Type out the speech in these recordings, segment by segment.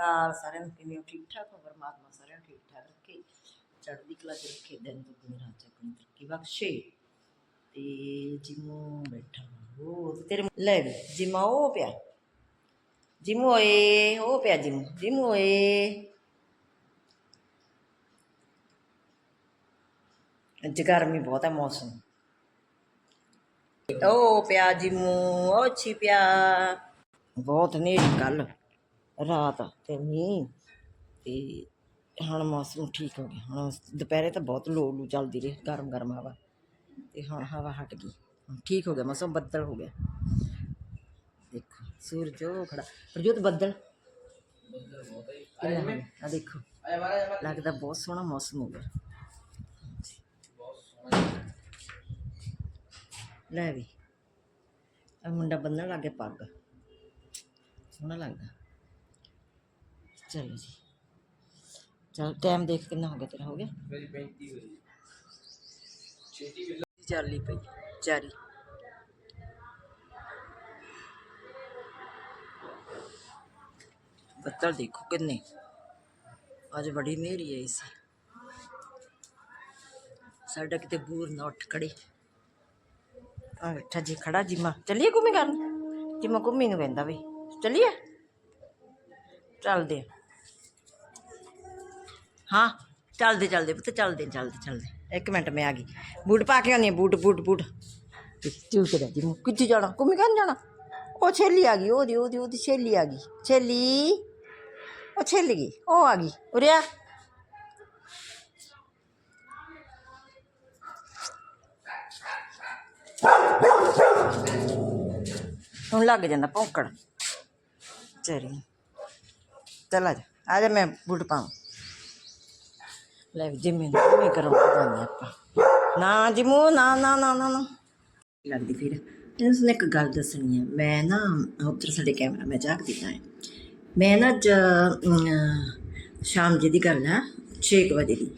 ਅਕਾਲ ਸਾਰਿਆਂ ਨੂੰ ਕਿਵੇਂ ਹੋ? ਠੀਕ ਠਾਕ ਹੋ? ਪਰਮਾਤਮਾ ਸਾਰਿਆਂ ਨੂੰ ਠੀਕ ਠਾਕ ਰੱਖੇ। ਚੜ੍ਹਦੀ ਕਲਾ ਚ ਰੱਖੇ, ਦਿਨ ਦੁਗਣੀ ਰਾਤ ਚੌਗਣੀ ਤਰੱਕੀ ਬਖਸ਼ੇ। ਤੇ ਜਿਮੂ ਬੈਠਾ ਉਹ ਤੇ ਤੇਰੇ ਲੈ ਵੀ, ਜਿਮਾ ਉਹ ਪਿਆ। ਜਿਮੂ ਓਏ ਉਹ ਪਿਆ ਜਿਮੂ ਜਿਮੂ ਓਏ ਅੱਜ ਗਰਮੀ ਬਹੁਤ ਹੈ ਮੌਸਮ। ਉਹ ਪਿਆ ਜਿਮੂ, ਉਹ ਛੀ ਪਿਆ। ਬਹੁਤ ਨੇਰੀ ਕੱਲ ਰਾਤ ਤੇ ਮੀਂਹ ਤੇ ਹੁਣ ਮੌਸਮ ਠੀਕ ਹੋ ਗਿਆ। ਹੁਣ ਦੁਪਹਿਰੇ ਤਾਂ ਬਹੁਤ ਲੋ ਲੂ ਚੱਲਦੀ ਰਹੀ ਗਰਮ ਗਰਮ ਹਵਾ ਤੇ ਹੁਣ ਹਵਾ ਹਟ ਗਈ। ਹੁਣ ਠੀਕ ਹੋ ਗਿਆ, ਮੌਸਮ ਬੱਦਲ ਹੋ ਗਿਆ। ਦੇਖੋ, ਸੂਰਜ ਉਹ ਖੜਾ। ਪ੍ਰਜੋਤ, ਬੱਦਲ। ਆ ਦੇਖੋ, ਲੱਗਦਾ ਬਹੁਤ ਸੋਹਣਾ ਮੌਸਮ ਹੋ ਗਿਆ। ਲੈ ਵੀ। ਆ ਮੁੰਡਾ ਬੰਨਣ ਲੱਗੇ ਪੱਗ। ਸੋਹਣਾ ਲੱਗਦਾ। ਚਲੋ ਜੀ। ਚਲ ਟਾਈਮ ਦੇਖ ਕਿੰਨਾ ਹੋ ਗਿਆ ਤੇਰਾ ਹੋ ਗਿਆ? ਮੇਰੀ 35 ਹੋਈ। ਛੇਤੀ ਵੇਲਾ ਚਾਲੀ ਪਈ ਚਾਰੀ ਬੱਦਲ ਦੇਖੋ ਕਿੰਨੇ। ਅੱਜ ਬੜੀ ਨੇਰੀ ਆਈ ਸੀ। ਸਾਡਾ ਕਿਤੇ ਬੂਰ ਨਾ ਉੱਠ ਖੜੇ। ਆ ਬੈਠਾ ਜੀ ਖੜਾ ਜਿਮਾ ਚੱਲੀਏ ਘੁੰਮੀ ਕਰਨ ਜਿਮਾ ਘੁੰਮੀ ਨੂੰ ਕਹਿੰਦਾ ਵੀ ਚੱਲੀਏ? ਚੱਲਦੇ ਆ। ਹਾਂ ਚੱਲਦੇ ਚੱਲਦੇ ਪੁੱਤ ਚੱਲਦੇ ਚੱਲਦੇ ਚੱਲਦੇ ਇੱਕ ਮਿੰਟ ਮੈਂ ਆ ਗਈ ਬੂਟ ਪਾ ਕੇ ਆਉਂਦੀ ਹਾਂ ਬੂਟ ਬੂਟ ਬੂਟ ਚੂਕ ਰਿਹਾ ਜੀ ਕਿੱਥੇ ਜਾਣਾ ਘੁੰਮੀ ਕਰਨ ਜਾਣਾ ਉਹ ਛੇਲੀ ਆ ਗਈ ਉਹਦੀ ਉਹਦੀ ਉਹਦੀ ਛੇਲੀ ਆ ਗਈ ਛੇਲੀ ਉਹ ਛੇਲੀ ਗਈ ਉਹ ਆ ਗਈ ਉਰਿਆ ਹੁਣ ਲੱਗ ਜਾਂਦਾ ਭੌਂਕਣ ਚਰੀ ਚੱਲ ਆ ਜਾ ਆ ਜਾ ਮੈਂ ਬੂਟ ਪਾਵਾਂ ਲੈ ਵੀ ਜਿੰਮੇ ਨੂੰ ਕਿਵੇਂ ਕਰਾਂ ਜਾਂਦੇ ਆਪਾਂ। ਨਾ ਜਿਮੂ ਨਾ ਨਾ ਨਾ ਨਾ ਨਾ। ਲੱਗਦੀ ਫਿਰ। ਤੈਨੂੰ ਸੁਣ, ਇੱਕ ਗੱਲ ਦੱਸਣੀ ਹੈ ਮੈਂ ਨਾ, ਉੱਧਰ ਸਾਡੇ ਕੈਮਰਾ, ਮੈਂ ਜਾਗ ਦਿੱਤਾ ਹੈ। ਮੈਂ ਨਾ ਅੱਜ ਸ਼ਾਮ ਜੀ ਦੀ ਗੱਲ ਹੈ 6 ਵਜੇ ਦੀ।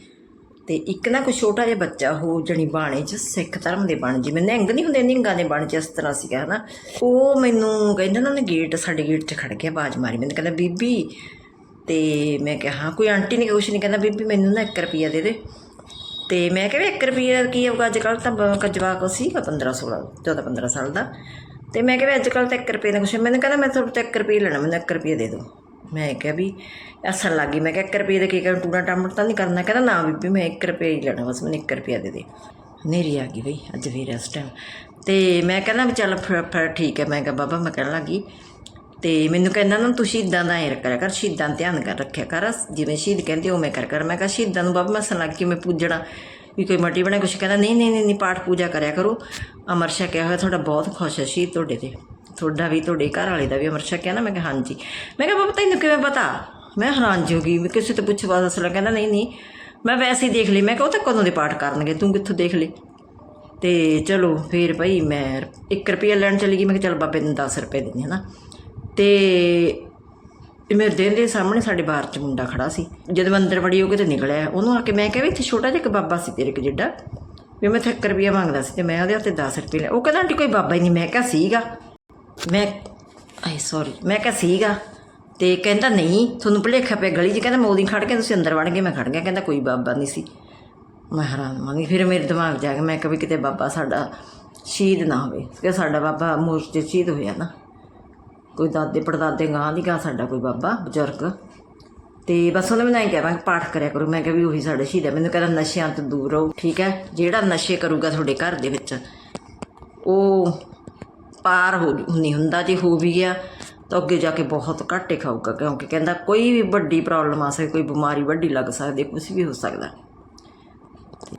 ਤੇ ਇੱਕ ਨਾ ਕੋਈ ਛੋਟਾ ਜਿਹਾ ਬੱਚਾ ਹੋ ਜਣੀ ਬਾਣੇ ਚ ਸਿੱਖ ਧਰਮ ਦੇ ਬਣ ਜਿਵੇਂ ਨਿਹੰਗ ਨਹੀਂ ਹੁੰਦੇ, ਨਿਹੰਗਾਂ ਦੇ ਬਣ ਚ ਇਸ ਤਰ੍ਹਾਂ ਸੀਗਾ, ਹਨਾ। ਉਹ ਮੈਨੂੰ ਕਹਿੰਦਾ ਨਾ, ਉਹਨੇ ਗੇਟ ਸਾਡੇ ਗੇਟ 'ਚ ਖੜ ਗਿਆ, ਆਵਾਜ਼ ਮਾਰੀ। ਮੈਨੂੰ ਕਹਿੰਦਾ, ਬੀਬੀ ਤੇ ਮੈਂ ਕਿਹਾ, ਹਾਂ, ਕੋਈ ਆਂਟੀ ਨੇ ਕੁਛ ਨਹੀਂ ਕਹਿੰਦਾ, ਬੀਬੀ ਮੈਨੂੰ ਨਾ 1 ਰੁਪਿਆ ਦੇ ਦੇ। ਤੇ ਮੈਂ ਕਿਹਾ ਵੀ 1 ਰੁਪਿਆ ਕੀ ਹੋਊਗਾ ਅੱਜ ਕੱਲ੍ਹ ਤਾਂ ਬ- ਜਵਾਕ ਸੀਗਾ 15 16 14 15 ਸਾਲ ਦਾ। ਤੇ ਮੈਂ ਕਿਹਾ ਵੀ ਅੱਜ ਕੱਲ੍ਹ ਤਾਂ 1 ਰੁਪਏ ਦਾ ਕੁਛ ਮੈਨੂੰ ਕਹਿੰਦਾ, ਮੈਂ ਤੁਹਾਡੇ ਤੋਂ 1 ਰੁਪਏ ਲੈਣਾ, ਮੈਨੂੰ 1 ਰੁਪਏ ਦੇ ਦਿਓ। ਮੈਂ ਕਿਹਾ ਵੀ ਅਸਲ ਲੱਗੀ ਮੈਂ ਕਿਹਾ 1 ਰੁਪਏ ਦਾ ਕੀ ਕਰ ਟੂਣਾ ਟਾਮਟ ਤਾਂ ਨਹੀਂ ਕਰਨਾ? ਕਹਿੰਦਾ, ਨਾ ਬੀਬੀ, ਮੈਂ 1 ਰੁਪਏ ਹੀ ਲੈਣਾ, ਬਸ ਮੈਨੂੰ 1 ਰੁਪਿਆ ਦੇ ਦੇ। ਹਨੇਰੀ ਆ ਗਈ ਬਈ, ਅੱਜ ਫੇਰ ਇਸ ਟਾਈਮ ਤੇ ਮੈਂ ਕਹਿੰਦਾ ਵੀ ਚੱਲ ਫਿਰ ਫਿਰ ਠੀਕ ਹੈ। ਮੈਂ ਕਿਹਾ, ਬਾਬਾ, ਮੈਂ ਕਹਿਣ ਲੱਗੀ ਤੇ ਮੈਨੂੰ ਕਹਿੰਦਾ ਨਾ, ਤੂੰ ਸ਼ਹੀਦਾਂ ਦਾ ਐ ਰੱਖਿਆ ਕਰ, ਸ਼ਹੀਦਾਂ ਦਾ ਧਿਆਨ ਕਰ, ਰੱਖਿਆ ਕਰ। ਜਿਵੇਂ ਸ਼ਹੀਦ ਕਹਿੰਦੇ, ਉਵੇਂ ਕਰ ਕਰ। ਮੈਂ ਕਿਹਾ, ਸ਼ਹੀਦਾਂ ਨੂੰ ਬਾਬਾ ਮੈਂ ਸਨ ਲੱਗ ਕੇ ਮੈਂ ਪੂਜਣਾ, ਵੀ ਕੋਈ ਮੱਟੀ ਬਣਾ ਕੁਛ? ਕਹਿੰਦਾ, ਨਹੀਂ ਨਹੀਂ ਨਹੀਂ ਪਾਠ ਪੂਜਾ ਕਰਿਆ ਕਰੋ। ਅਮਰ ਸ਼ਾਹ ਕਿਹਾ, ਹੋਇਆ ਤੁਹਾਡਾ ਬਹੁਤ ਖੁਸ਼ ਹੈ ਸ਼ਹੀਦ ਤੁਹਾਡੇ ਤੇ। ਤੁਹਾਡਾ ਵੀ, ਤੁਹਾਡੇ ਘਰ ਵਾਲੇ ਦਾ ਵੀ। ਅਮਰ ਛਕਿਆ ਨਾ, ਮੈਂ ਕਿਹਾ, ਹਾਂਜੀ। ਮੈਂ ਕਿਹਾ, ਬਾਬਾ, ਤੈਨੂੰ ਕਿਵੇਂ ਪਤਾ? ਮੈਂ ਹੈਰਾਨ ਜਿਹੀ ਹੋ ਗਈ ਮੈਂ ਕਿਸੇ ਤੋਂ ਪੁੱਛ ਬਾਦ ਅਸਲ ਕਹਿੰਦਾ, ਨਹੀਂ ਨਹੀਂ, ਮੈਂ ਵੈਸੇ ਹੀ ਦੇਖ ਲਈ। ਮੈਂ ਕਿਹਾ, ਉਹ ਤਾਂ ਕਦੋਂ ਦੇ ਪਾਠ ਕਰਨਗੇ? ਤੂੰ ਕਿੱਥੋਂ ਦੇਖ ਲਈ? ਤੇ ਚਲੋ, ਫਿਰ ਭਾਈ ਮੈਂ 1 ਰੁਪਿਆ ਲੈਣ ਚਲੀ ਗਈ। ਮੈਂ ਕਿਹਾ, ਚਲ ਬਾਬੇ ਨੂੰ 10 ਰੁਪਏ ਦਿੰਦੇ ਹਾਂ ਨਾ। ਤੇ ਮੇਰੇ ਦਿਨ ਦੇ ਸਾਹਮਣੇ ਸਾਡੇ ਬਾਹਰ ਚ ਮੁੰਡਾ ਖੜਾ ਸੀ। ਜਦੋਂ ਮੈਂ ਅੰਦਰ ਵੜੀ ਉਹ ਕਿਤੇ ਨਿਕਲਿਆ, ਉਹਨੂੰ ਆ ਕੇ ਮੈਂ ਕਿਹਾ ਵੀ ਇੱਥੇ ਛੋਟਾ ਜਿਹਾ ਇੱਕ ਬਾਬਾ ਸੀ ਤੇਰੇ ਕੋ ਜਿੱਡਾ। ਵੀ ਮੈਂ 1 ਰੁਪਇਆ ਮੰਗਦਾ ਸੀ ਤੇ ਮੈਂ ਉਹਦੇ ਹੱਥੇ 10 ਰੁਪਏ ਲਿਆ। ਉਹ ਕਹਿੰਦਾ, ਆਂਟੀ, ਕੋਈ ਬਾਬਾ ਹੀ ਨਹੀਂ। ਮੈਂ ਕਿਹਾ, ਸੀਗਾ। ਮੈਂ ਆਏ ਸੌਰੀ, ਮੈਂ ਕਿਹਾ, ਸੀਗਾ। ਤੇ ਕਹਿੰਦਾ, ਨਹੀਂ, ਤੁਹਾਨੂੰ ਭੁਲੇਖਾ ਪਿਆ ਗਲੀ 'ਚ। ਕਹਿੰਦਾ, ਮੈਂ ਉਹਦੀ ਖੜ ਕੇ ਤੁਸੀਂ ਅੰਦਰ ਵੜ ਗਏ, ਮੈਂ ਖੜ ਗਿਆ। ਕਹਿੰਦਾ, ਕੋਈ ਬਾਬਾ ਨਹੀਂ ਸੀ। ਮੈਂ ਹੈਰਾਨ ਮੰਗੀ ਫਿਰ ਮੇਰੇ ਦਿਮਾਗ 'ਚ ਆ ਗਿਆ, ਮੈਂ ਕਿਹਾ ਵੀ ਕਿਤੇ ਬਾਬਾ ਸਾਡਾ ਸ਼ਹੀਦ ਨਾ ਹੋਵੇ ਕਿ ਸਾਡਾ ਬਾਬਾ ਮੋਰਚੇ 'ਚ ਸ਼ਹੀਦ ਹੋਇਆ ਨਾ। ਕੋਈ ਦਾਦੇ ਪੜਦਾਦੇ ਗਾਂ ਦੀ ਗਾਂ ਸਾਡਾ ਕੋਈ ਬਾਬਾ, ਬਜ਼ੁਰਗ। ਤੇ ਬਸ ਉਹਨੇ ਮੈਨੂੰ ਐਂ ਕਿਹਾ, ਮੈਂ ਪਾਠ ਕਰਿਆ ਕਰੋ। ਮੈਂ ਕਿਹਾ ਵੀ ਉਹੀ ਸਾਡੇ ਸ਼ਹੀਦ ਹੈ ਮੈਨੂੰ ਕਹਿੰਦਾ ਨਸ਼ਿਆਂ ਤੋਂ ਦੂਰ ਰਹੋ, ਠੀਕ ਹੈ? ਜਿਹੜਾ ਨਸ਼ੇ ਕਰੂਗਾ ਤੁਹਾਡੇ ਘਰ ਦੇ ਵਿੱਚ, ਉਹ ਪਾਰ ਹੋ ਨਹੀਂ ਹੁੰਦਾ ਜੇ ਹੋ ਵੀ ਗਿਆ, ਤਾਂ ਅੱਗੇ ਜਾ ਕੇ ਬਹੁਤ ਘਾਟੇ ਖਾਊਗਾ। ਕਿਉਂਕਿ ਕਹਿੰਦਾ ਕੋਈ ਵੀ ਵੱਡੀ ਪ੍ਰੋਬਲਮ ਆ ਸਕਦੀ ਕੋਈ ਬਿਮਾਰੀ ਵੱਡੀ ਲੱਗ ਸਕਦੀ ਕੁਝ ਵੀ ਹੋ ਸਕਦਾ।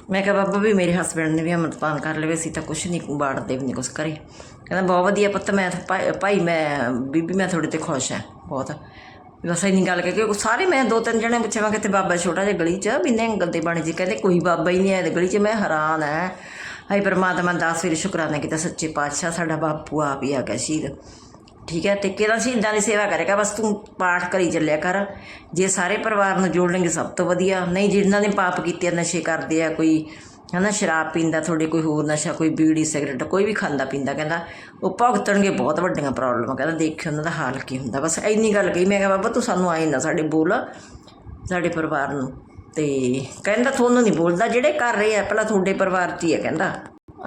ਮੈਂ ਕਿਹਾ, ਬਾਬਾ ਵੀ ਮੇਰੇ ਹਸਬੰਡ ਨੇ ਵੀ ਅੰਮ੍ਰਿਤਪਾਨ ਕਰ ਲਵੇ ਸੀ ਤਾਂ ਕੁਛ ਨਹੀਂ ਬਾੜਦੇ ਵੀ ਨਹੀਂ ਕੁਛ ਕਰੇ ਕਹਿੰਦਾ, ਬਹੁਤ ਵਧੀਆ ਪੁੱਤ, ਮੈਂ ਭਾਈ- ਮੈਂ, ਬੀਬੀ, ਮੈਂ ਤੁਹਾਡੇ ਤੇ ਖੁਸ਼ ਹਾਂ, ਬਹੁਤ। ਬਸ ਇੰਨੀ ਗੱਲ ਕਹਿ ਕੇ ਸਾਰੇ ਮੈਂ ਦੋ ਤਿੰਨ ਜਣੇ ਪੁੱਛਿਆ, ਮੈਂ ਕਿਤੇ ਬਾਬਾ ਛੋਟਾ ਜਿਹਾ ਗਲੀ 'ਚ ਵੀ ਨਿਹੰਗਲ ਦੇ ਬਾਣੀ ਜੀ? ਕਹਿੰਦੇ, ਕੋਈ ਬਾਬਾ ਹੀ ਨਹੀਂ ਹੈ ਗਲੀ 'ਚ, ਮੈਂ ਹੈਰਾਨ ਹੈ। ਹਾਈ ਪਰਮਾਤਮਾ ਦਾ ਸਵੇਰੇ ਸ਼ੁਕਰਾਨਾ ਕੀਤਾ, ਸੱਚੇ ਪਾਤਸ਼ਾਹ ਸਾਡਾ ਬਾਪੂ ਆਪ ਹੀ ਆ ਗਿਆ ਸ਼ਹੀਦ। ਠੀਕ ਹੈ ਤੇ ਕਿਹੜਾ ਸ਼ਹੀਦਾਂ ਦੀ ਸੇਵਾ ਕਰੇਗਾ ਬਸ ਤੂੰ ਪਾਠ ਕਰੀ ਚੱਲਿਆ ਕਰ। ਜੇ ਸਾਰੇ ਪਰਿਵਾਰ ਨੂੰ ਜੋੜ ਲੈਂਗੇ ਸਭ ਤੋਂ ਵਧੀਆ। ਨਹੀਂ ਜਿਨ੍ਹਾਂ ਨੇ ਪਾਪ ਕੀਤੇ ਆ, ਨਸ਼ੇ ਕਰਦੇ ਆ ਕੋਈ ਹਨਾ ਸ਼ਰਾਬ ਪੀਂਦਾ ਤੁਹਾਡੇ ਕੋਈ ਹੋਰ ਨਸ਼ਾ ਕੋਈ ਬੀੜੀ ਸਿਗਰਟ ਕੋਈ ਵੀ ਖਾਂਦਾ ਪੀਂਦਾ ਕਹਿੰਦਾ ਉਹ ਭੁਗਤਣਗੇ ਬਹੁਤ ਵੱਡੀਆਂ ਪ੍ਰੋਬਲਮਾਂ ਕਹਿੰਦਾ ਦੇਖਿਓ ਉਹਨਾਂ ਦਾ ਹਾਲ ਕੀ ਹੁੰਦਾ। ਬਸ ਇੰਨੀ ਗੱਲ ਕਹੀ ਮੈਂ ਕਿਹਾ ਬਾਬਾ ਤੂੰ ਸਾਨੂੰ ਆਏ ਨਾ ਸਾਡੇ ਬੋਲ ਸਾਡੇ ਪਰਿਵਾਰ ਨੂੰ। ਤੇ ਕਹਿੰਦਾ ਤੁਹਾਨੂੰ ਨਹੀਂ ਬੋਲਦਾ ਜਿਹੜੇ ਕਰ ਰਹੇ ਆ ਪਹਿਲਾਂ ਤੁਹਾਡੇ ਪਰਿਵਾਰ 'ਚ ਹੀ ਆ ਕਹਿੰਦਾ।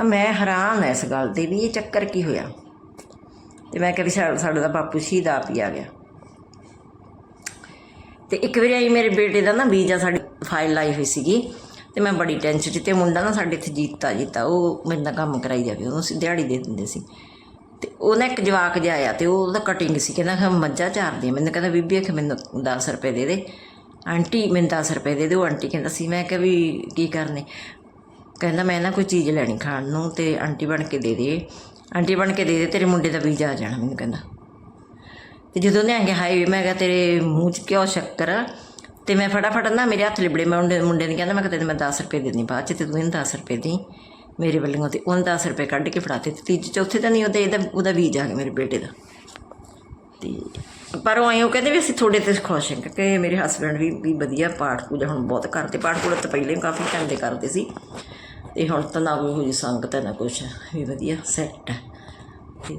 ਮੈਂ ਹੈਰਾਨ ਐ ਇਸ ਗੱਲ ਤੇ ਵੀ ਇਹ ਚੱਕਰ ਕੀ ਹੋਇਆ? ਤੇ ਮੈਂ ਕਿਹਾ ਵੀ ਸਾ- ਸਾਡਾ ਤਾਂ ਬਾਪੂ ਸ਼ਹੀਦ ਆਪ ਹੀ ਆ ਗਿਆ। ਤੇ ਇੱਕ ਵਾਰੀ ਆਈ ਮੇਰੇ ਬੇਟੇ ਦਾ ਨਾ ਵੀਜ਼ਾ ਸਾਡੀ ਫਾਈਲ ਲਾਈ ਹੋਈ ਸੀਗੀ, ਤੇ ਮੈਂ ਬੜੀ ਟੈਨਸ਼ਨ 'ਚ ਤੇ ਮੁੰਡਾ ਨਾ ਸਾਡੇ ਇੱਥੇ ਜੀਤਾ ਜੀਤਾ, ਉਹ ਮੇਰੇ ਨਾਲ ਕੰਮ ਕਰਾਈ ਜਾਵੇ, ਉਹਨੂੰ ਅਸੀਂ ਦਿਹਾੜੀ ਦੇ ਦਿੰਦੇ ਸੀ। ਤੇ ਉਹ ਇੱਕ ਜਵਾਕ ਜਿਹਾ ਆਇਆ ਤੇ ਉਹਦਾ ਕਟਿੰਗ ਸੀ, ਕਹਿੰਦਾ ਕਿ ਮੱਝਾਂ ਚਾਰਦੀ ਮੈਨੂੰ ਕਹਿੰਦਾ, ਬੀਬੀ ਕਿ ਮੈਨੂੰ 10 ਰੁਪਏ ਦੇ ਦੇ, ਆਂਟੀ ਮੈਨੂੰ 10 ਰੁਪਏ ਦੇ ਦੇ ਉਹ ਆਂਟੀ ਕਹਿੰਦਾ ਸੀ, ਮੈਂ ਕਿਹਾ ਵੀ ਕੀ ਕਰਨੇ? ਕਹਿੰਦਾ, ਮੈਂ ਨਾ ਕੋਈ ਚੀਜ਼ ਲੈਣੀ ਖਾਣ ਨੂੰ ਤੇ ਆਂਟੀ ਬਣ ਕੇ ਦੇ ਦੇ। ਆਂਟੀ ਬਣ ਕੇ ਦੇ ਦੇ, ਤੇਰੇ ਮੁੰਡੇ ਦਾ ਵੀਜ਼ਾ ਆ ਜਾਣਾ ਮੈਨੂੰ ਕਹਿੰਦਾ। ਤੇ ਜਦੋਂ ਨੇ ਆਂਗੇ ਹਾਈ ਮੈਂ ਕਿਹਾ ਤੇਰੇ ਮੂੰਹ 'ਚ ਕਿਉਂ ਸ਼ੱਕਰ? ਆ? ਤੇ ਮੈਂ ਫਟਾਫਟ ਨਾ ਮੇਰੇ ਹੱਥ ਲਿਬੜੇ, ਮੈਂ ਮੁੰਡੇ ਮੁੰਡੇ ਨੂੰ ਕਹਿੰਦਾ, ਮੈਂ ਕਿਹਾ ਤੈਨੂੰ ਮੈਂ 10 ਰੁਪਏ ਦੇਣੀ ਬਾਅਦ 'ਚ ਤੇ ਤੂੰ ਇਹਨੂੰ 10 ਰੁਪਏ ਦੇ ਮੇਰੇ ਵੱਲੋਂ ਤੇ ਉਹਨੇ 10 ਰੁਪਏ ਕੱਢ ਕੇ ਫੜਾਤੇ ਤੇ ਤੀਜੇ, ਚੌਥੇ ਤਾਂ ਨਹੀਂ ਉਹਦੇ ਇਹਦਾ, ਉਹਦਾ ਵੀਜ਼ਾ ਆ ਗਿਆ ਮੇਰੇ ਬੇਟੇ ਦਾ। ਤੇ ਪਰ ਉਹ ਆਏ, ਉਹ ਕਹਿੰਦੇ ਵੀ ਅਸੀਂ ਤੁਹਾਡੇ ਤੇ ਖੁਸ਼ ਹਾਂ ਕਿ ਮੇਰੇ ਹਸਬੰਡ ਵੀ ਵੀ ਵਧੀਆ ਪਾਠ ਪੂਜਾ ਹੁਣ ਬਹੁਤ ਕਰਦੇ, ਪਾਠ ਪੂਜਾ ਤਾਂ ਪਹਿਲੇ ਹੀ ਕਾਫੀ ਟਾਈਮ ਦੇ ਕਰਦੇ ਸੀ। ਤੇ ਹੁਣ ਤਾਂ ਨਾ ਕੋਈ ਹੋਈ ਸੰਗਤ ਹੈ ਨਾ ਕੁਛ। ਵੀ ਵਧੀਆ ਸੈੱਟ ਹੈ ਤੇ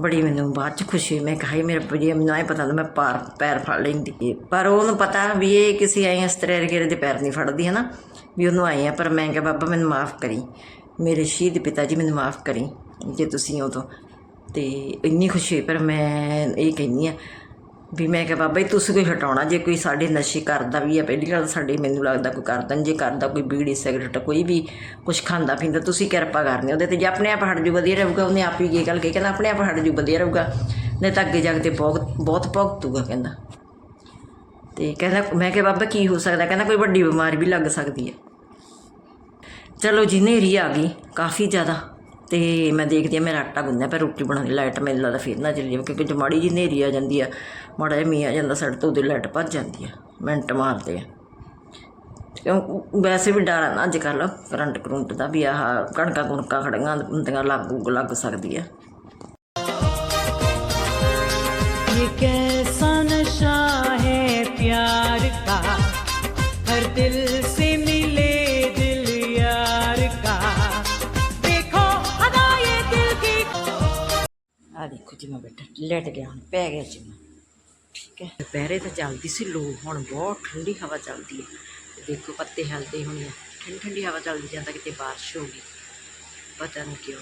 ਬੜੀ ਮੈਨੂੰ ਬਾਅਦ ਚ ਖੁਸ਼ੀ ਹੋਈ। ਮੈਂ ਕਿਹਾ ਮੇਰੇ ਵਧੀਆ ਮੈਨੂੰ ਆਏ ਪਤਾ ਤਾਂ ਮੈਂ ਪਾਰ ਪੈਰ ਫੜ ਲੈਂਦੀ ਪਰ ਉਹਨੂੰ ਪਤਾ ਵੀ ਇਹ ਕਿਸੇ ਆਏ ਇਸ ਤਰ੍ਹਾਂ ਰਗੇਰੇ ਦੇ ਪੈਰ ਨਹੀਂ ਫੜਦੀ ਹੈ ਨਾ ਵੀ ਉਹਨੂੰ ਆਏ ਆ, ਪਰ ਮੈਂ ਕਿਹਾ, ਬਾਬਾ, ਮੈਨੂੰ ਮਾਫ ਕਰੀ। ਮੇਰੇ ਸ਼ਹੀਦ ਪਿਤਾ ਜੀ, ਮੈਨੂੰ ਮਾਫ ਕਰੀ, ਜੇ ਤੁਸੀਂ ਉਦੋਂ। ਤੇ ਇੰਨੀ ਖੁਸ਼ੀ ਹੋਈ, ਪਰ ਮੈਂ ਇਹ ਕਹਿੰਦੀ ਆ ਵੀ ਮੈਂ ਕਿਹਾ, ਬਾਬਾ ਜੀ, ਤੁਸੀਂ ਕੋਈ ਹਟਾਉਣਾ, ਜੇ ਕੋਈ ਸਾਡੇ ਨਸ਼ੇ ਕਰਦਾ ਵੀ ਆ, ਪਹਿਲੀ ਗੱਲ ਸਾਡੇ ਮੈਨੂੰ ਲੱਗਦਾ ਕੋਈ ਕਰਦਾ ਨਹੀਂ ਜੇ ਕਰਦਾ ਕੋਈ ਬੀੜੀ, ਸਿਗਰਟ, ਕੋਈ ਵੀ ਕੁਝ ਖਾਂਦਾ ਪੀਂਦਾ, ਤੁਸੀਂ ਕਿਰਪਾ ਕਰਨੀ ਉਹਦੇ ਤੇ, ਜੇ ਆਪਣੇ ਆਪ ਹਟ ਜੂ, ਵਧੀਆ ਰਹੂਗਾ, ਉਹਨੇ ਆਪ ਹੀ ਇਹ ਗੱਲ ਕਹੀ, ਕਹਿੰਦਾ, ਆਪਣੇ ਆਪ ਹਟ ਜੂ, ਵਧੀਆ ਰਹੂਗਾ, ਨਹੀਂ ਤਾਂ ਅੱਗੇ ਜਾ ਕੇ ਤੇ ਬਹੁਤ ਬਹੁਤ ਭੁਗਤੂਗਾ ਕਹਿੰਦਾ। ਤੇ ਕਹਿੰਦਾ, ਮੈਂ ਕਿਹਾ, ਬਾਬਾ, ਕੀ ਹੋ ਸਕਦਾ? ਕਹਿੰਦਾ, ਕੋਈ ਵੱਡੀ ਬਿਮਾਰੀ ਵੀ ਲੱਗ ਸਕਦੀ ਹੈ। ਚਲੋ ਜੀ, ਹਨੇਰੀ ਆ ਗਈ, ਕਾਫੀ ਜ਼ਿਆਦਾ। ਤੇ ਮੈਂ ਦੇਖਦੀ ਆ ਮੇਰਾ ਆਟਾ ਗੁੰਨਿਆ ਪਰ ਰੋਟੀ ਬਣਾਉਣੀ ਲਾਈਟ ਮੈਨੂੰ ਲੱਗਦਾ ਫਿਰ ਨਾ ਚੱਲੀ ਜਾਵੇ, ਕਿਉਂਕਿ ਜੇ ਮਾੜੀ ਜੀ ਹਨੇਰੀ ਆ ਜਾਂਦੀ ਆ, ਮਾੜਾ ਜਿਹਾ ਮੀਂਹ ਆ ਜਾਂਦਾ, ਸਾਡੇ ਤੋਂ ਉਹਦੀ ਲਾਈਟ ਭੱਜ ਜਾਂਦੀ ਆ, ਮਿੰਟ ਮਾਰਦੇ ਆ। ਕਿਉਂ, ਵੈਸੇ ਵੀ ਡਰ ਆ ਨਾ ਅੱਜ ਕੱਲ੍ਹ, ਕਰੰਟ ਕਰੰਟ ਦਾ ਵੀ ਆਹ ਕਣਕਾਂ ਕੁਣਕਾਂ ਖੜੀਆਂ ਹੁੰਦੀਆਂ ਲੱਗ ਲੱਗ ਸਕਦੀ ਆ। ये ਜੀ ਮੈਂ ਬੈਠਾ, ਲੇਟ ਗਿਆ ਹੁਣ, ਪੈ ਗਿਆ ਜੀ ਮੈਂ ਠੀਕ ਹੈ। ਦੁਪਹਿਰੇ ਤਾਂ ਚੱਲਦੀ ਸੀ ਲੋ, ਹੁਣ ਬਹੁਤ ਠੰਡੀ ਹਵਾ ਚੱਲਦੀ ਹੈ। ਤੇ ਦੇਖੋ ਪੱਤੇ ਹਿਲਦੇ ਹੋਣੇ ਆ। ਠੰਡੀ ਠੰਡੀ ਹਵਾ ਚੱਲਦੀ ਜਾਂਦਾ ਕਿਤੇ ਬਾਰਿਸ਼ ਹੋ ਗਈ। ਪਤਾ ਨਹੀਂ ਕਿਉਂ।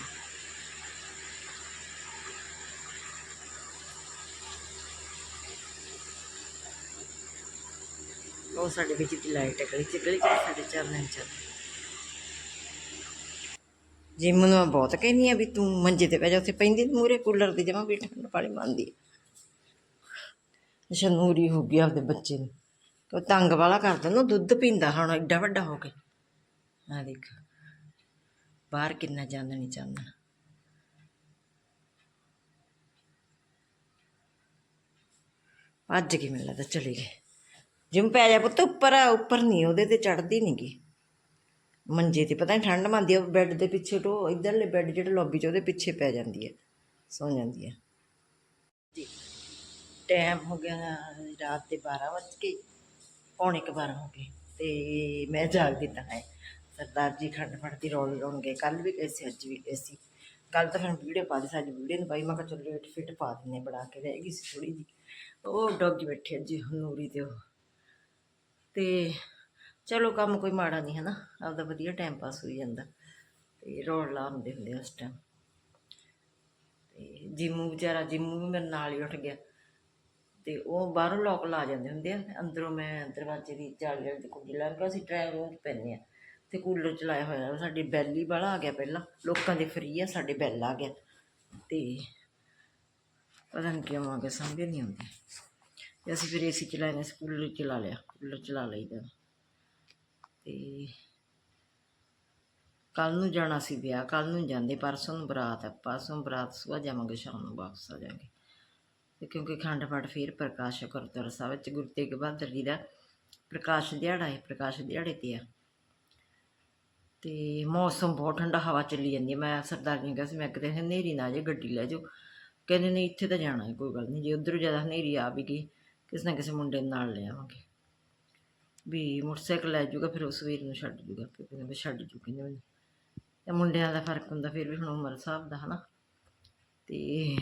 ਉਹ ਸਾਡੇ ਵਿੱਚ ਦੀ ਲਾਈਟ ਹੈ ਗਲੀ ਚ ਗਲੀ ਚ ਸਾਡੇ ਚਾਰ ਨਹੀਂ ਚੱਲ ਨੂੰ ਮੈਂ ਬਹੁਤ ਕਹਿੰਦੀ ਆ ਵੀ ਤੂੰ ਮੰਜੇ ਤੇ ਬਹਿ ਜਾ, ਉੱਥੇ ਪੈਂਦੀ ਮੂਰੇ ਕੂਲਰ ਦੀ ਜਮਾ ਵੀ ਠੰਡ ਪਾਣੀ ਮੰਨਦੀ ਅੱਛਾ, ਨੂਰੀ ਹੋ ਗਈ ਆਪਦੇ ਬੱਚੇ ਨੂੰ। ਉਹ ਤੰਗ ਵਾਲਾ ਕਰਦਾ ਨਾ ਦੁੱਧ ਪੀਂਦਾ ਹੁਣ, ਐਡਾ ਵੱਡਾ ਹੋ ਕੇ। ਆ ਦੇਖ, ਬਾਹਰ ਕਿੰਨਾ ਜਾਂਦਾ ਨਹੀਂ ਚਾਹੁੰਦਾ ਭੱਜ ਕੇ ਮੈਨੂੰ ਲੱਗਦਾ ਚਲੀ ਗਏ। ਜਿਮ ਪੈ ਜਾ ਪੁੱਤ, ਉੱਪਰ ਆ, ਉੱਪਰ ਨਹੀਂ, ਉਹਦੇ ਤੇ ਚੜਦੀ ਨਹੀਂ ਗੀ ਮੰਜੇ ਤੇ, ਪਤਾ ਨਹੀਂ ਠੰਡ ਮੰਦੀ ਆ, ਬੈੱਡ ਦੇ ਪਿੱਛੇ ਤੋਂ ਇਧਰਲੇ ਬੈੱਡ ਜਿਹੜੇ ਲੌਬੀ ਚ, ਉਹਦੇ ਪਿੱਛੇ ਪੈ ਜਾਂਦੀ ਹੈ ਸੌ ਜਾਂਦੀ ਹੈ ਜੀ ਟਾਈਮ ਹੋ ਗਿਆ ਰਾਤ ਦੇ 12 ਵੱਜ ਕੇ, ਪੌਣੇ ਕੁ 12 ਹੋ ਗਏ, ਤੇ ਮੈਂ ਜਾਗਦੀ ਤਾਂ ਹੈ। ਸਰਦਾਰ ਜੀ ਖੰਡ ਫੜ ਦੀ ਰੋਲ ਲਾਉਣਗੇ ਕੱਲ ਵੀ ਗਏ ਸੀ, ਅੱਜ ਵੀ ਗਏ ਸੀ। ਕੱਲ ਤਾਂ ਫਿਰ ਵੀਡੀਓ ਪਾ ਦੀ ਅੱਜ ਵੀਡੀਓ ਨੂੰ ਪਾਈ, ਮੈਂ ਕਿਹਾ ਚਲੋ ਰੇਟ ਫਿੱਟ ਪਾ ਦਿੰਨੇ ਬਣਾ ਕੇ ਰਹਿ ਗਈ ਸੀ ਥੋੜੀ ਜੀ ਉਹ ਡੌਗੀ ਬੈਠੇ ਜੀ, ਨੂਰੀ ਤੇ ਉਹ। ਤੇ ਚਲੋ ਕੰਮ ਕੋਈ ਮਾੜਾ ਨਹੀਂ ਹੈ ਨਾ ਆਪਦਾ ਵਧੀਆ ਟਾਈਮ ਪਾਸ ਹੋਈ ਜਾਂਦਾ ਤੇ ਰੋਡ ਲਾ ਹੁੰਦੇ ਹੁੰਦੇ ਆ ਉਸ ਟਾਈਮ ਤੇ ਜਿੰਮੂ ਵਿਚਾਰਾ, ਜਿੰਮੂ ਵੀ ਮੇਰੇ ਨਾਲ ਹੀ ਉੱਠ ਗਿਆ ਤੇ ਉਹ ਬਾਹਰੋਂ ਲੋਕ ਲਾ ਜਾਂਦੇ ਹੁੰਦੇ ਆ, ਅੰਦਰੋਂ ਮੈਂ ਦਰਵਾਜ਼ੇ ਦੀ ਜਾਲੀ ਵਾਲੀ ਦੀ ਕੁੰਡੀ ਲਾ ਕੇ ਅਸੀਂ ਡਰਾਈਵ ਰੂਮ 'ਚ ਪੈਂਦੇ ਆ ਤੇ ਕੂਲਰ ਚਲਾਇਆ ਹੋਇਆ ਸਾਡੀ ਹੀ ਵਾਲਾ ਆ ਗਿਆ ਪਹਿਲਾਂ, ਲੋਕਾਂ ਦੇ ਫਰੀ ਆ, ਸਾਡੇ ਬੈਲ ਆ ਗਿਆ ਤੇ ਪਤਾ ਨਹੀਂ ਕਿਉਂ ਆ ਗਿਆ, ਸਮਝ ਨਹੀਂ ਆਉਂਦੀ। ਤੇ ਅਸੀਂ ਫਿਰ ਏਸੀ ਚਲਾਏ ਨੇ ਕੂਲਰ ਚਲਾ ਲਿਆ ਕੂਲਰ ਚਲਾ ਲਈਦਾ। ਤੇ ਕੱਲ ਨੂੰ ਜਾਣਾ ਸੀ ਵਿਆਹ ਕੱਲ ਨੂੰ ਜਾਂਦੇ, ਪਰਸੋਂ ਨੂੰ ਬਰਾਤ ਹੈ ਪਰਸੋਂ ਬਰਾਤ ਸੁਬਾਹ ਜਾਵਾਂਗੇ, ਸ਼ਾਮ ਨੂੰ ਵਾਪਸ ਆ ਜਾਵਾਂਗੇ ਤੇ ਕਿਉਂਕਿ ਖੰਡ ਪਾਠ ਫਿਰ ਪ੍ਰਕਾਸ਼ ਗੁਰਦੁਆਰਾ ਸਾਹਿਬ ਵਿੱਚ, ਗੁਰੂ ਤੇਗ ਬਹਾਦਰ ਜੀ ਦਾ ਪ੍ਰਕਾਸ਼ ਦਿਹਾੜਾ ਹੈ, ਪ੍ਰਕਾਸ਼ ਦਿਹਾੜੇ ਤੇ ਆ। ਤੇ ਮੌਸਮ ਬਹੁਤ ਠੰਡਾ ਹਵਾ ਚੱਲੀ ਜਾਂਦੀ ਹੈ। ਮੈਂ ਸਰਦਾਰ ਜੀ ਨੂੰ ਕਿਹਾ ਸੀ, ਮੈਂ ਕਿਤੇ ਹਨੇਰੀ ਨਾ ਆ ਜਾਏ, ਗੱਡੀ ਲੈ ਜਾਓ। ਕਹਿੰਦੇ ਨਹੀਂ, ਇੱਥੇ ਤਾਂ ਜਾਣਾ ਹੈ, ਕੋਈ ਗੱਲ ਨਹੀਂ, ਜੇ ਉਧਰ ਜ਼ਿਆਦਾ ਹਨੇਰੀ ਆ ਵੀ ਗਈ, ਕਿਸੇ ਨਾ ਕਿਸੇ ਮੁੰਡੇ ਨੂੰ ਨਾਲ ਲੈ ਆਵਾਂਗੇ। ਵੀ ਮੋਟਰਸਾਈਕਲ ਲੈ ਜਾਊਗਾ, ਫਿਰ ਉਸ ਵੀਰ ਨੂੰ ਛੱਡ ਜਾਊਗਾ, ਫਿਰ ਕਹਿੰਦੇ ਵੀ ਛੱਡ ਜੂ ਕਹਿੰਦੇ ਮੈਨੂੰ। ਤੇ ਮੁੰਡਿਆਂ ਦਾ ਫ਼ਰਕ ਹੁੰਦਾ, ਫਿਰ ਵੀ ਹੁਣ ਉਮਰ ਸਾਹਿਬ ਦਾ, ਹਨਾ। ਤੇ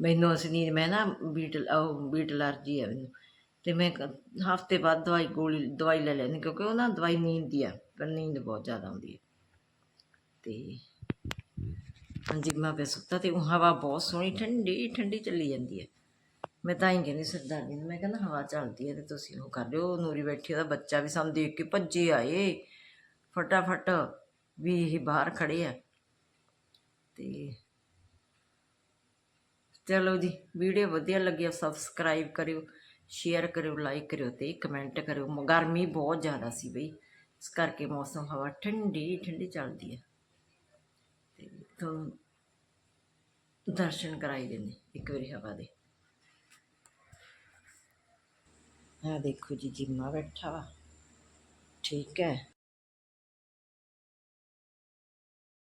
ਮੈਨੂੰ ਅਸੀਂ ਨੀਂਦ ਮੈਂ ਨਾ ਬੀਟਲ, ਉਹ ਬੀਟ ਅਲਰਜੀ ਹੈ ਮੈਨੂੰ। ਤੇ ਮੈਂ ਹਫ਼ਤੇ ਬਾਅਦ ਦਵਾਈ ਗੋਲੀ, ਦਵਾਈ ਲੈ ਲੈਂਦੀ, ਕਿਉਂਕਿ ਉਹ ਨਾ ਦਵਾਈ ਨੀਂਦ ਦੀ ਆ, ਪਰ ਨੀਂਦ ਬਹੁਤ ਜ਼ਿਆਦਾ ਆਉਂਦੀ ਹੈ ਤੇ ਹਾਂਜੀ, ਮੈਂ ਪਿਆ ਸੁੱਤਾ ਤੇ ਉਹ ਹਵਾ ਬਹੁਤ ਸੋਹਣੀ, ਠੰਡੀ ਠੰਡੀ ਚੱਲੀ ਜਾਂਦੀ ਹੈ ਮੈਂ ਤਾਂ ਹੀ ਕਹਿੰਦੀ ਸਰਦਾਰ ਨੂੰ ਮੈਂ ਕਹਿੰਦਾ ਹਵਾ ਚੱਲਦੀ ਹੈ ਤੇ ਤੁਸੀਂ ਉਹ ਕਰ ਲਿਓ, ਨੂਰੀ ਬੈਠੀ ਉਹਦਾ ਬੱਚਾ ਵੀ ਸਾਨੂੰ ਦੇਖ ਕੇ ਭੱਜੇ ਆਏ। ਫਟਾਫਟ ਵੀ ਇਹ ਬਾਹਰ ਖੜੇ ਆ। ਤੇ ਚਲੋ ਜੀ, ਵੀਡੀਓ ਵਧੀਆ ਲੱਗੀ ਸਬਸਕ੍ਰਾਈਬ ਕਰਿਓ ਸ਼ੇਅਰ ਕਰਿਓ ਲਾਈਕ ਕਰਿਓ ਤੇ ਕਮੈਂਟ ਕਰਿਓ। ਗਰਮੀ ਬਹੁਤ ਜ਼ਿਆਦਾ ਸੀ ਬਈ, ਇਸ ਕਰਕੇ ਮੌਸਮ, ਹਵਾ ਠੰਡੀ ਠੰਡੀ ਚੱਲਦੀ ਹੈ ਤੇ ਤੁਹਾਨੂੰ ਦਰਸ਼ਨ ਕਰਾਈ ਦਿੰਦੇ ਇੱਕ ਵਾਰੀ ਹਵਾ ਦੇ। ਆ ਦੇਖੋ ਜੀ ਜਿੰਮਾ ਬੈਠਾ ਵਾ। ਠੀਕ ਹੈ।